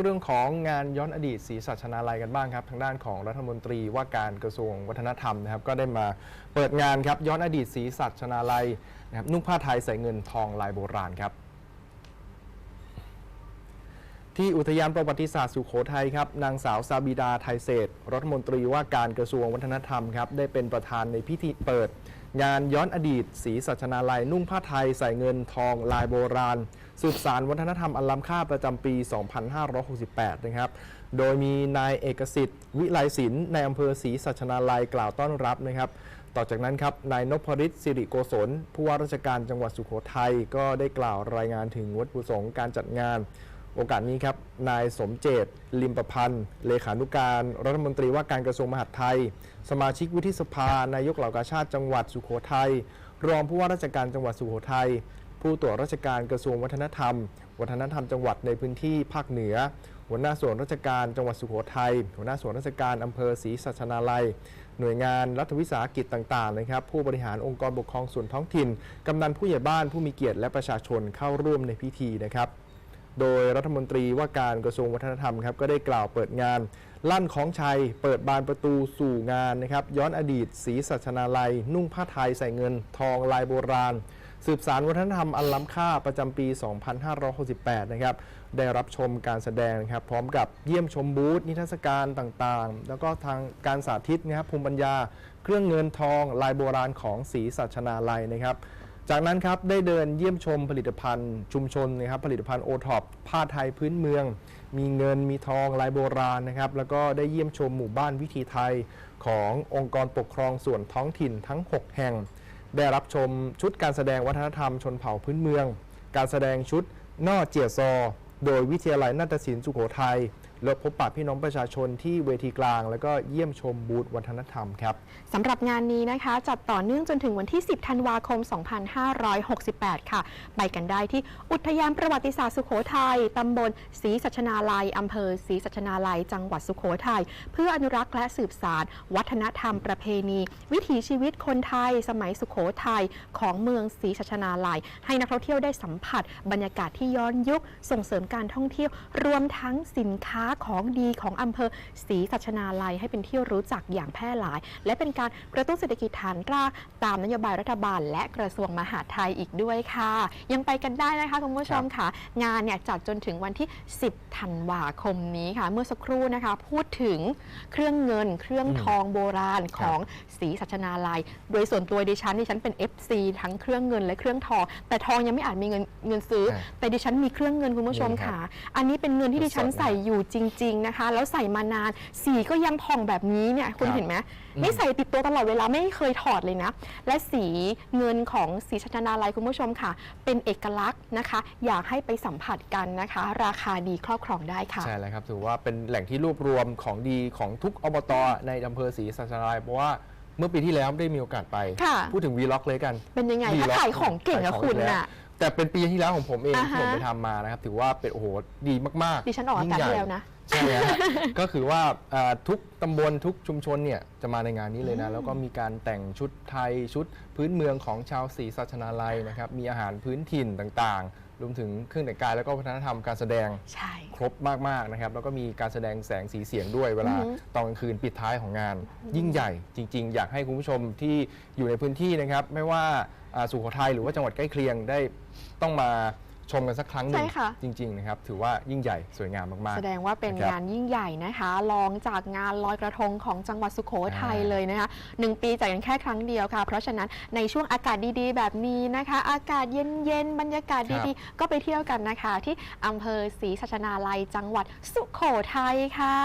เรื่องของงานย้อนอดีตศรีสัชนาลัยกันบ้างครับ ทางด้านของรัฐมนตรีว่าการกระทรวงวัฒนธรรมนะครับก็ได้มาเปิดงานครับย้อนอดีตศรีสัชนาลัยนะครับนุ่งผ้าไทยใส่เงินทองลายโบราณครับที่อุทยานประวัติศาสตร์สุโขทัยครับนางสาวซาบิดาไทยเศรษฐรัฐมนตรีว่าการกระทรวงวัฒนธรรมครับได้เป็นประธานในพิธีเปิด งานย้อนอดีตศรีสัชนาลัย นุ่งผ้าไทย ใส่เงินทองลายโบราณ สืบสารวัฒนธรรมอันล้ำค่าประจำปี 2568 นะครับ โดยมีนายเอกสิทธิ์ วิไลศิลป์ในอำเภอศรีสัชนาลัยกล่าวต้อนรับนะครับ ต่อจากนั้นครับนายนพฤทธิ์สิริโกศลผู้ว่าราชการจังหวัดสุโขทัยก็ได้กล่าวรายงานถึงวัตถุประสงค์การจัดงาน โอกาสนี้ครับ นายสมเจต ลิมประพันธ์ เลขานุการรัฐมนตรีว่าการกระทรวงมหาดไทย สมาชิกวุฒิสภา นายกเหล่ากาชาติจังหวัดสุโขทัย รองผู้ว่าราชการจังหวัดสุโขทัย ผู้ตรวจราชการกระทรวงวัฒนธรรม วัฒนธรรมจังหวัดในพื้นที่ภาคเหนือ หัวหน้าส่วนราชการจังหวัดสุโขทัย หัวหน้าส่วนราชการอำเภอศรีสัชนาลัย หน่วยงานรัฐวิสาหกิจต่างๆนะครับ ผู้บริหารองค์กรปกครองส่วนท้องถิ่น กำนันผู้ใหญ่บ้านผู้มีเกียรติและประชาชนเข้าร่วมในพิธีนะครับ โดยรัฐมนตรีว่าการกระทรวงวัฒนธรรมครับก็ได้กล่าวเปิดงาน ลั่นของชัย เปิดบานประตูสู่งานนะครับย้อนอดีตศรีสัชนาลัย นุ่งผ้าไทยใส่เงินทองลายโบราณ สืบสารวัฒนธรรมอันล้ำค่าประจำปี 2568 นะครับได้รับชมการแสดงครับพร้อมกับเยี่ยมชมบูธนิทรรศการต่างๆ แล้วก็ทางการสาธิตนะครับภูมิปัญญา เครื่องเงินทองลายโบราณของศรีสัชนาลัยนะครับ จากนั้นครับได้เดินเยี่ยมชมผลิตภัณฑ์ชุมชนนะครับผลิตภัณฑ์โอท็อปผ้าไทยพื้นเมือง มีเงินมีทองลายโบราณนะครับแล้วก็ได้เยี่ยมชมหมู่บ้านวิถีไทยขององค์กรปกครองส่วนท้องถิ่นทั้ง 6 แห่ง ได้รับชมชุดการแสดงวัฒนธรรมชนเผ่าพื้นเมือง การแสดงชุดนอเจียซอ โดยวิทยาลัยนาฏศิลป์สุโขทัย และพบปะพี่น้องประชาชนที่เวทีกลาง แล้วก็เยี่ยมชมบูธวัฒนธรรมครับสำหรับงานนี้นะคะ จัดต่อเนื่องจนถึงวันที่ 10 ธันวาคม 2568 ค่ะ ไปกันได้ที่อุทยานประวัติศาสตร์สุโขทัยตำบลศรีสัชนาลัยอำเภอศรีสัชนาลัย จังหวัดสุโขทัยเพื่ออนุรักษ์และสืบสานวัฒนธรรมประเพณี วิถีชีวิตคนไทย สมัยสุโขทัยของเมืองศรีสัชนาลัย ให้นักท่องเที่ยวได้สัมผัส บรรยากาศที่ย้อนยุคส่งเสริมการท่องเที่ยวรวมทั้งสินค้าของดีของอำเภอศรีสัชนาลัยให้เป็นที่รู้จักอย่างแพร่หลาย และเป็นการกระตุ้นเศรษฐกิจฐานรากตามนโยบายรัฐบาล และกระทรวงมหาดไทยอีกด้วยค่ะ ยังไปกันได้นะคะคุณผู้ชมค่ะ งานเนี่ยจัดจนถึงวันที่ 10 ธันวาคมนี้ค่ะ เมื่อสักครู่นะคะ พูดถึงเครื่องเงิน เครื่องทองโบราณของศรีสัชนาลัย โดยส่วนตัวดิฉันดิฉันเป็น FC ทั้งเครื่องเงินและเครื่องทอง แต่ทองยังไม่อาจมีเงินเงินซื้ออ่าแต่ดิฉันมีเครื่องเงินคุณผู้ชมนี่ครับค่ะ อันนี้เป็นเงินที่ดิฉันสดๆนะใส่อยู่จริงๆนะคะ แล้วใส่มานาน สีก็ยังผ่องแบบนี้เนี่ยคุณครับเห็นไหมอืมไม่ใส่ติดตัวตลอดเวลาไม่เคยถอดเลยนะ และสีเงินของสีชัชนาลัยคุณผู้ชมค่ะ เป็นเอกลักษณ์นะคะ อยากให้ไปสัมผัสกันนะคะ ราคาดีครอบครองได้ค่ะ ใช่แล้วครับถือว่าเป็นแหล่งที่รวบรวมของดีของทุกอบตในอำเภอศรีสัชนาลัยเพราะว่าเมื่อปีที่แล้วได้มีโอกาสไป ค่ะ พูดถึงวีล็อกเลยกัน เป็นยังไงวีถ้าล็อกขายของเก่งขาอะยของคุณอีกแล้วน่ะ แต่เป็นปีที่แล้วของผมเองอ่าที่ฮะ ผมไปทำมานะครับ ถือว่าเป็นโอ้โหดีมากๆดิฉันออกอากาศยิ่งใหญ่ที่แล้วนะ ใช่ฮะ ก็คือว่าอ่าทุกตำบลทุกชุมชนเนี่ยจะมาในงานนี้เลยนะ แล้วก็มีการแต่งชุดไทยชุดพื้นเมืองของชาวศรีสัชนาลัยนะครับ มีอาหารพื้นถิ่นต่างๆ รวมถึงเครื่องแต่งกายแล้วก็วัฒนธรรมการแสดงใช่ ครบมากๆนะครับ แล้วก็มีการแสดงแสงสีเสียงด้วยเวลาอือฮึตอนกลางคืนปิดท้ายของงาน ยิ่งใหญ่จริง ๆ อยากให้คุณผู้ชมที่อยู่ในพื้นที่นะครับ ไม่ว่าอ่า สุโขทัยหรือว่าจังหวัดใกล้เคียงได้ต้องมาชมกันสักครั้งหนึ่งใช่ค่ะ จริง ๆ นะครับ ถือว่ายิ่งใหญ่สวยงามมาก แสดงว่าเป็นนะครับงานยิ่งใหญ่นะคะรองจากงานลอยกระทงของจังหวัดสุโขทัยอ่า เลยนะคะหนึ่งปีจัดกันแค่ครั้งเดียวค่ะ เพราะฉะนั้นในช่วงอากาศดีๆ แบบนี้นะคะ อากาศเย็นๆบรรยากาศดีๆ ก็ไปเที่ยวกันนะคะ ที่อำเภอศรีสัชนาลัยจังหวัดสุโขทัยค่ะ